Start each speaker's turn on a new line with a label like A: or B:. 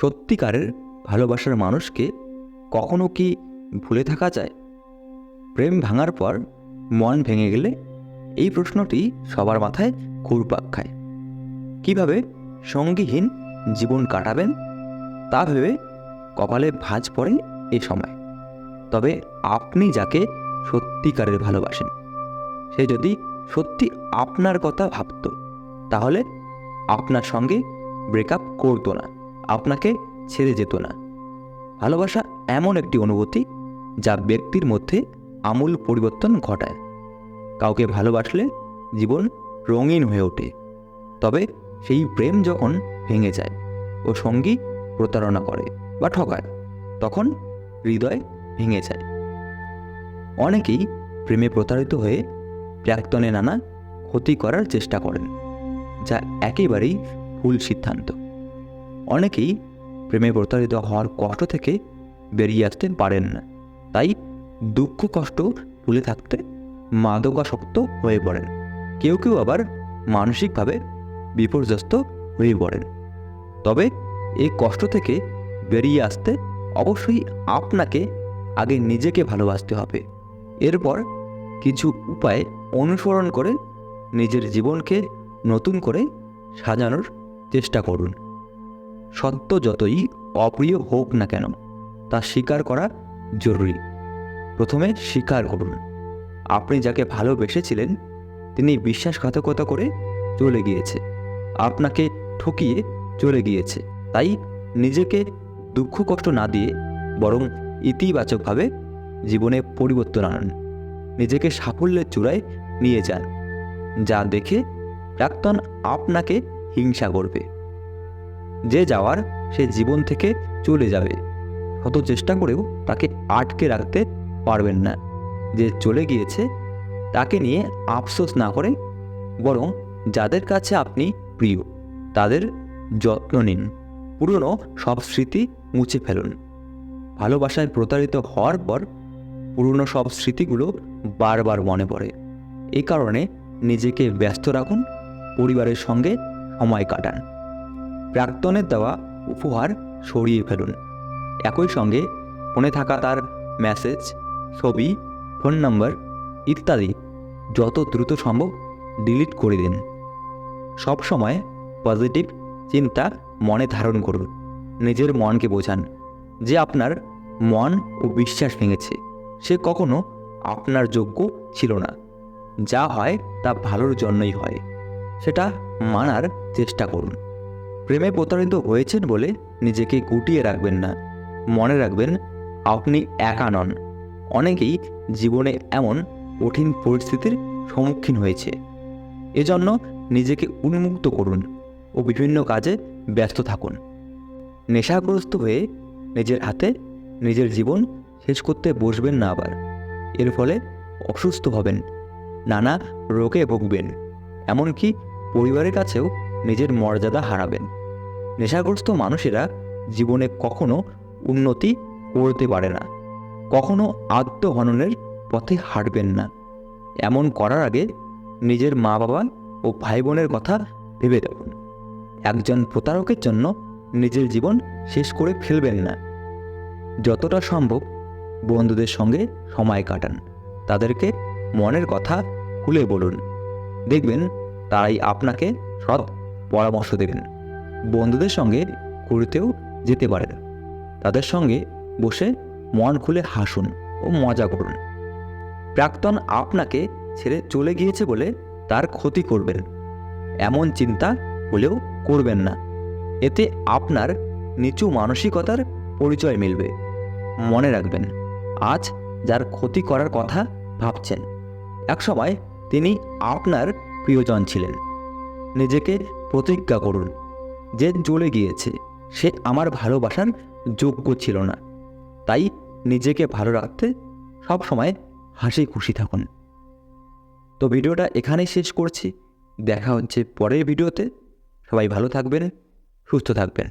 A: সত্যিকারের ভালোবাসার মানুষকে কখনো কি ভুলে থাকা যায়? প্রেম ভাঙার পর মন ভেঙে গেলে এই প্রশ্নটি সবার মাথায় ঘুরপাক খায়। কীভাবে সঙ্গীহীন জীবন কাটাবেন তা ভেবে কপালে ভাঁজ পড়ে এ সময়। তবে আপনি যাকে সত্যিকারের ভালোবাসেন, সে যদি সত্যি আপনার কথা ভাবত, তাহলে আপনার সঙ্গে ব্রেকআপ করতো না। আপনাকে ছেড়ে যেত না। ভালোবাসা এমন একটি অনুভূতি যা ব্যক্তির মধ্যে আমূল পরিবর্তন ঘটায়। কাউকে ভালোবাসলে জীবন রঙিন হয়ে ওঠে, তবে সেই প্রেম যখন ভেঙে যায় ও সঙ্গী প্রতারণা করে বা ঠকায়, তখন হৃদয় ভেঙে যায়। অনেকেই প্রেমে প্রতারিত হয়ে প্রাক্তনে নানা ক্ষতি করার চেষ্টা করেন, যা একেবারেই ভুল সিদ্ধান্ত। অনেকেই প্রেমে প্রতারিত হওয়ার কষ্ট থেকে বেরিয়ে আসতে পারেন। না তাই দুঃখ, কষ্ট ভুলে থাকতে মাদকাসক্ত হয়ে পড়েন। কেউ কেউ আবার মানসিকভাবে বিপর্যস্ত হয়ে পড়েন। তবে এই কষ্ট থেকে বেরিয়ে আসতে অবশ্যই আপনাকে আগে নিজেকে ভালোবাসতে হবে। এরপর কিছু উপায় অনুসরণ করে নিজের জীবনকে নতুন করে সাজানোর চেষ্টা করুন। সত্য যতই অপ্রিয় হোক না কেন, তা স্বীকার করা জরুরি। প্রথমে স্বীকার করুন। আপনি যাকে ভালোবেসেছিলেন, তিনি বিশ্বাসঘাতকতা করে চলে গিয়েছে। আপনাকে ঠকিয়ে চলে গিয়েছে। তাই নিজেকে দুঃখ, কষ্ট না দিয়ে বরং ইতিবাচকভাবে জীবনে পরিবর্তন আনুন। নিজেকে সাফল্যের চূড়ায় নিয়ে যান। যা দেখে প্রাক্তন আপনাকে হিংসা করবে। যে যাওয়ার সে জীবন থেকে চলে যাবে। শত চেষ্টা করেও তাকে আটকে রাখতে পারবেন না। যে চলে গিয়েছে, তাকে নিয়ে আফসোস না করে বরং যাদের কাছে আপনি প্রিয়, তাদের যত্ন নিন। পুরনো সব স্মৃতি মুছে ফেলুন। ভালোবাসায় প্রতারিত হওয়ার পর পুরনো সব স্মৃতিগুলো বারবার মনে পড়ে। এই কারণে নিজেকে ব্যস্ত রাখুন, পরিবারের সঙ্গে সময় কাটান। প্রাক্তনের দেওয়া উপহার সরিয়ে ফেলুন। একই সঙ্গে ফোনে থাকা তার মেসেজ ছবি ফোন নাম্বার ইত্যাদি যত দ্রুত সম্ভব ডিলিট করে দিন। সব সময় পজিটিভ চিন্তা মনে ধারণ করুন। নিজের মনকে বোঝান যে আপনার মন ও বিশ্বাস ভেঙেছে। সে কখনো আপনার যোগ্য ছিল না। যা হয় তা ভালোর জন্যই হয়। সেটা মানার চেষ্টা করুন। প্রেমে প্রতারিত হয়েছেন বলে নিজেকে গুটিয়ে রাখবেন না। মনে রাখবেন, আপনি একা নন। অনেকেই জীবনে এমন কঠিন পরিস্থিতির সম্মুখীন হয়েছে। এজন্য নিজেকে উন্মুক্ত করুন ও বিভিন্ন কাজে ব্যস্ত থাকুন। নেশাগ্রস্ত হয়ে নিজের হাতে নিজের জীবন শেষ করতে বসবেন না আবার। এর ফলে অসুস্থ হবেন, নানা রোগে ভুগবেন, এমনকি পরিবারের কাছেও নিজের মর্যাদা হারাবেন। নেশাগ্রস্ত মানুষেরা জীবনে কখনো উন্নতি করতে পারে না। কখনো আত্মহননের পথে হাঁটবেন না। এমন করার আগে নিজের মা বাবা ও ভাই বোনের কথা ভেবে দেখুন। একজন প্রতারকের জন্য নিজের জীবন শেষ করে ফেলবেন না। যতটা সম্ভব বন্ধুদের সঙ্গে সময় কাটান। তাদেরকে মনের কথা খুলে বলুন। দেখবেন তারাই আপনাকে সৎ পরামর্শ দেবেন। বন্ধুদের সঙ্গে ঘুরতেও যেতে পারেন তাদের সঙ্গে বসে মন খুলে হাসুন ও মজা করুন। প্রাক্তন আপনাকে ছেড়ে চলে গিয়েছে বলে তার ক্ষতি করবেন। এমন চিন্তা হলেও করবেন না। এতে আপনার নিচু মানসিকতার পরিচয় মিলবে। মনে রাখবেন, আজ যার ক্ষতি করার কথা ভাবছেন, একসময় তিনি আপনার প্রিয়জন ছিলেন। নিজেকে প্রতিজ্ঞা করুন। যে চলে গিয়েছে, সে আমার ভালোবাসার যোগ্য ছিল না। তাই নিজেকে ভালো রাখতে সব সময় হাসি খুশি থাকুন। তো ভিডিওটা এখানেই শেষ করছি। দেখা হচ্ছে পরের ভিডিওতে। সবাই ভালো থাকবেন, সুস্থ থাকবেন।